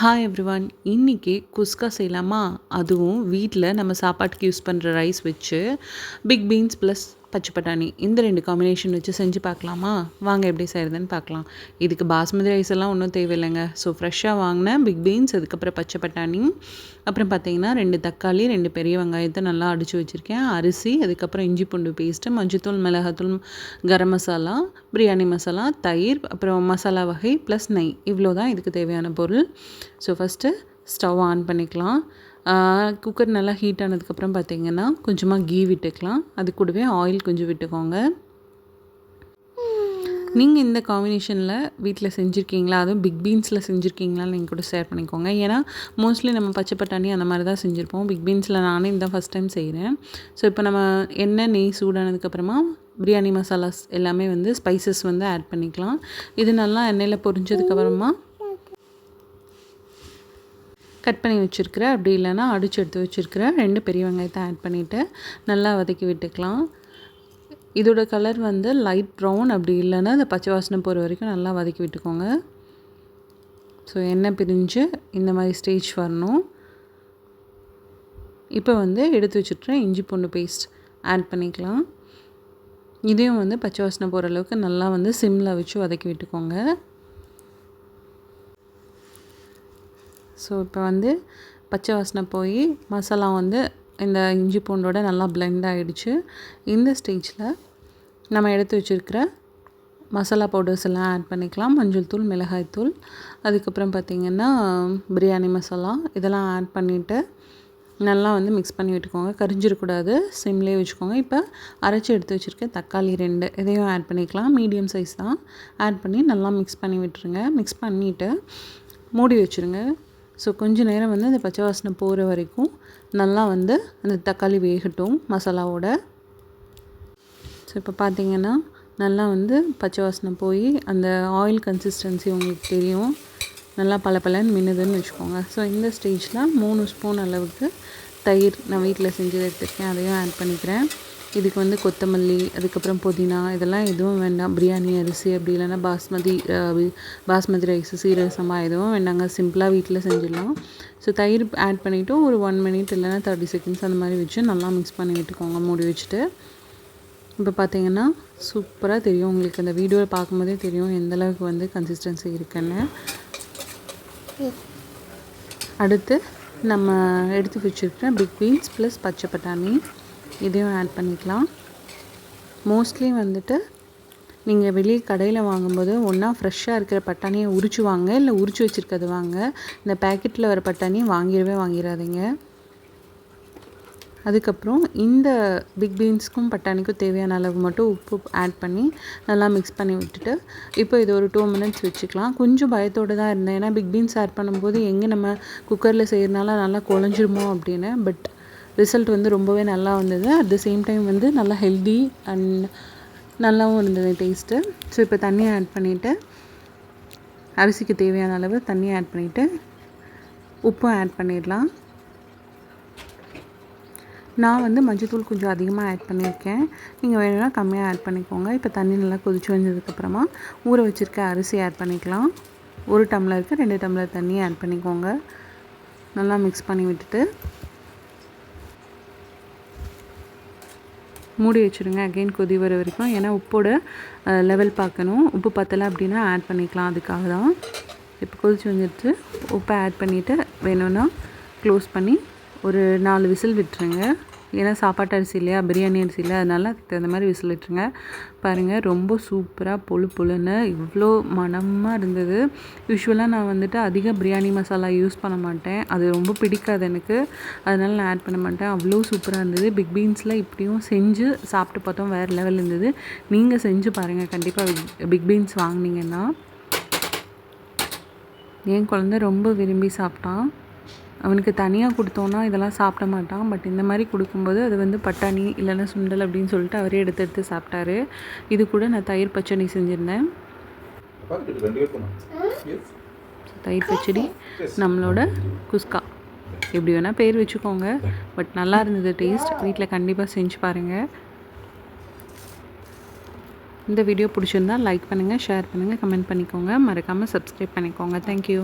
Hi everyone இன்றைக்கி குஸ்கா செய்யலாமா? அதுவும் வீட்டில் நம்ம சாப்பாட்டுக்கு யூஸ் பண்ணுற ரைஸ் வச்சு பிக் பீன்ஸ் ப்ளஸ் பச்சை பட்டாணி இந்த ரெண்டு காம்பினேஷன் வச்சு செஞ்சு பார்க்கலாமா? வாங்க எப்படி செய்கிறதுன்னு பார்க்கலாம். இதுக்கு பாஸ்மதி ரைஸ் எல்லாம் ஒன்றும் தேவையில்லைங்க. ஸோ ஃப்ரெஷ்ஷாக வாங்கினேன் பிக் பீன்ஸ் அதுக்கப்புறம் பச்சை பட்டாணி அப்புறம் பார்த்தீங்கன்னா ரெண்டு தக்காளி ரெண்டு பெரிய வெங்காயத்தை நல்லா அடித்து வச்சுருக்கேன். அரிசி அதுக்கப்புறம் இஞ்சி பூண்டு பேஸ்ட்டு மஞ்சத்தூள் மிளகாத்தூள் கரம் மசாலா பிரியாணி மசாலா தயிர் அப்புறம் மசாலா வகை ப்ளஸ் நெய். இவ்வளோ தான் இதுக்கு தேவையான பொருள். ஸோ ஃபஸ்ட்டு ஸ்டவ் ஆன் பண்ணிக்கலாம். குக்கர் நல்லா ஹீட் ஆனதுக்கப்புறம் பார்த்திங்கன்னா கொஞ்சமாக கீ விட்டுக்கலாம். அது கூடவே ஆயில் கொஞ்சம் விட்டுக்கோங்க. நீங்கள் இந்த காம்பினேஷனில் வீட்டில் செஞ்சுருக்கீங்களா? அதுவும் பிக் பீன்ஸில் செஞ்சுருக்கீங்களான்னு நீங்கள் கூட ஷேர் பண்ணிக்கோங்க. ஏன்னா மோஸ்ட்லி நம்ம பச்சை பட்டாணி அந்த மாதிரி தான் செஞ்சுருப்போம். பிக் பீன்ஸில் நானே இந்த ஃபஸ்ட் டைம் செய்கிறேன் ஸோ இப்போ நம்ம எண்ணெய் நெய் சூடானதுக்கப்புறமா பிரியாணி மசாலாஸ் எல்லாமே வந்து ஸ்பைசஸ் வந்து ஆட் பண்ணிக்கலாம். இது நல்லா எண்ணெயில் பொரிஞ்சதுக்கப்புறமா கட் பண்ணி வச்சுருக்குற அப்படி இல்லைன்னா அடிச்சு எடுத்து வச்சுருக்கிற ரெண்டு பெரிய வெங்காயத்தை ஆட் பண்ணிவிட்டு நல்லா வதக்கி விட்டுக்கலாம். இதோட கலர் வந்து லைட் ப்ரௌன் அப்படி இல்லைன்னா அந்த பச்சை வாசனை போகிற வரைக்கும் நல்லா வதக்கி விட்டுக்கோங்க. ஸோ எண்ணெய் பிரிஞ்சு இந்த மாதிரி ஸ்டேஜ் வரணும். இப்போ வந்து எடுத்து வச்சுட்றேன் இஞ்சி பூண்டு பேஸ்ட் ஆட் பண்ணிக்கலாம். இதையும் வந்து பச்சை வாசனை போகிற அளவுக்கு நல்லா வந்து சிம்மில் வச்சு வதக்கி விட்டுக்கோங்க. ஸோ இப்போ வந்து பச்சை வாசனை போய் மசாலா வந்து இந்த இஞ்சி பூண்டோட நல்லா பிளெண்ட் ஆகிடுச்சு இந்த ஸ்டேஜில் நம்ம எடுத்து வச்சுருக்கிற மசாலா பவுடர்ஸ் எல்லாம் ஆட் பண்ணிக்கலாம். மஞ்சள் தூள் மிளகாய் தூள். அதுக்கப்புறம் பார்த்திங்கன்னா பிரியாணி மசாலா. இதெல்லாம் ஆட் பண்ணிவிட்டு நல்லா வந்து மிக்ஸ் பண்ணி விட்டுக்கோங்க. கரிஞ்சிடக்கூடாது சிம்லேயே வச்சுக்கோங்க. இப்போ அரைச்சி எடுத்து வச்சுருக்கேன் தக்காளி ரெண்டு இதையும் ஆட் பண்ணிக்கலாம். மீடியம் சைஸ் தான். ஆட் பண்ணி நல்லா மிக்ஸ் பண்ணி விட்டுருங்க. மிக்ஸ் பண்ணிவிட்டு மூடி வச்சுருங்க. ஸோ கொஞ்சம் நேரம் வந்து அந்த பச்சை வாசனை போகிற வரைக்கும் நல்லா வந்து அந்த தக்காளி வேகட்டும் மசாலாவோட. ஸோ இப்போ பார்த்திங்கன்னா நல்லா வந்து பச்சை வாசனை போய் அந்த ஆயில் கன்சிஸ்டன்சி உங்களுக்கு தெரியும். நல்லா பல பலன்னு மின்னுதுன்னு வச்சுக்கோங்க. ஸோ இந்த ஸ்டேஜில் மூணு ஸ்பூன் அளவுக்கு தயிர் நான் வீட்டில் செஞ்சு எடுத்துருக்கேன். அதையும் ஆட் பண்ணிக்கிறேன். இதுக்கு வந்து கொத்தமல்லி அதுக்கப்புறம் புதினா இதெல்லாம் எதுவும் வேண்டாம். பிரியாணி அரிசி அப்படி இல்லைன்னா பாஸ்மதி பாஸ்மதி ரைஸ் சீரக சம்பா எதுவும் வேண்டாங்க. சிம்பிளாக வீட்டில் செஞ்சிடலாம். ஸோ தயிர் ஆட் பண்ணிவிட்டு ஒரு ஒன் மினிட் இல்லைன்னா தேர்ட்டி செகண்ட்ஸ் அந்த மாதிரி வச்சு நல்லா மிக்ஸ் பண்ணி விட்டுக்கோங்க. மூடி வச்சுட்டு. இப்போ பார்த்தீங்கன்னா சூப்பராக தெரியும். உங்களுக்கு அந்த வீடியோவில் பார்க்கும்போதே தெரியும் எந்தளவுக்கு வந்து கன்சிஸ்டன்சி இருக்குன்னு. அடுத்து நம்ம எடுத்து வச்சுருக்கிற பிக் பீன்ஸ் ப்ளஸ் பச்சை பட்டாணி. இதையும் ஆட் பண்ணிக்கலாம். மோஸ்ட்லி வந்துட்டு நீங்கள் வெளியே கடையில் வாங்கும்போது ஒன்றா ஃப்ரெஷ்ஷாக இருக்கிற பட்டாணியை உரிச்சு வாங்க. இல்லை உரிச்சு வச்சுருக்கிறது வாங்க. இந்த பேக்கெட்டில் வர பட்டாணியை வாங்கிடவே வாங்கிடாதீங்க. அதுக்கப்புறம் இந்த பிக் பீன்ஸ்க்கும் பட்டாணிக்கும் தேவையான அளவு மட்டும் உப்பு ஆட் பண்ணி நல்லா மிக்ஸ் பண்ணி விட்டுட்டு இப்போ இது ஒரு டூ மினிட்ஸ் வச்சுக்கலாம். கொஞ்சம் பயத்தோடு தான் இருந்தேன். ஏன்னா பிக் பீன்ஸ் ஆட் பண்ணும்போது எங்கே நம்ம குக்கரில் செய்கிறனால நல்லா குழஞ்சிருமோ அப்படின்னு. பட் ரிசல்ட் வந்து ரொம்பவே நல்லா வந்தது. அட் த சேம் டைம் வந்து நல்லா ஹெல்தி அண்ட் நல்லாவும் இருந்தது டேஸ்ட்டு ஸோ இப்போ தண்ணியை ஆட் பண்ணிவிட்டு அரிசிக்கு தேவையான அளவு தண்ணியை ஆட் பண்ணிவிட்டு உப்பும் ஆட் பண்ணிடலாம். நான் வந்து மஞ்சத்தூள் கொஞ்சம் அதிகமாக ஆட் பண்ணியிருக்கேன். நீங்கள் வேணும்னா கம்மியாக ஆட் பண்ணிக்கோங்க. இப்போ தண்ணி நல்லா கொதிச்சு வந்ததுக்கப்புறமா ஊற வச்சுருக்க அரிசி ஆட் பண்ணிக்கலாம். ஒரு டம்ளருக்கு ரெண்டு டம்ளர் தண்ணியை ஆட் பண்ணிக்கோங்க. நல்லா மிக்ஸ் பண்ணி விட்டுட்டு. மூடி வச்சுருங்க. அகெயின் கொதி வர வரைக்கும். ஏன்னா உப்போட லெவல் பார்க்கணும். உப்பு பத்தலை அப்படின்னா ஆட் பண்ணிக்கலாம். அதுக்காக தான். இப்போ கொதிச்சு வந்துட்டு உப்பை ஆட் பண்ணிவிட்டு வேணும்னா க்ளோஸ் பண்ணி ஒரு நாலு விசில் விட்டுருங்க. ஏன்னா சாப்பாட்டு அரிசி இல்லையா? பிரியாணி அரிசி இல்லை அதனால அதுக்கு தகுந்த மாதிரி விசில் விட்டுருங்க பாருங்கள் ரொம்ப சூப்பராக பொழு பொழுன்னு இவ்வளோ மனமாக இருந்தது. யூஸ்வலாக நான் வந்துட்டு அதிக பிரியாணி மசாலா யூஸ் பண்ண மாட்டேன். அது ரொம்ப பிடிக்காது எனக்கு. அதனால் நான் ஆட் பண்ண மாட்டேன். அவ்வளோ சூப்பராக இருந்தது. பிக் பீன்ஸில் இப்படியும் செஞ்சு சாப்பிட்டு பார்த்தோம். வேறு லெவல் இருந்தது. நீங்கள் செஞ்சு பாருங்கள் கண்டிப்பாக பிக் பீன்ஸ் வாங்கினீங்கன்னா. என் குழந்த ரொம்ப விரும்பி சாப்பிட்டான். அவனுக்கு தனியாக கொடுத்தோன்னா இதெல்லாம் சாப்பிட மாட்டான். பட் இந்த மாதிரி கொடுக்கும்போது அது வந்து பட்டாணி இல்லைன்னா சுண்டல் அப்படின்னு சொல்லிட்டு அவரே எடுத்து எடுத்து சாப்பிட்டாரு. இது கூட நான் தயிர் பச்சடி செஞ்சுருந்தேன். தயிர் பச்சடி நம்மளோட குஸ்கா. எப்படி வேணால் பேர் வச்சுக்கோங்க. பட் நல்லா இருந்தது டேஸ்ட் வீட்டில் கண்டிப்பாக செஞ்சு பாருங்கள் இந்த வீடியோ பிடிச்சிருந்தா லைக் பண்ணுங்கள் ஷேர் பண்ணுங்கள் கமெண்ட் பண்ணிக்கோங்க. மறக்காமல் சப்ஸ்கிரைப் பண்ணிக்கோங்க. தேங்க்யூ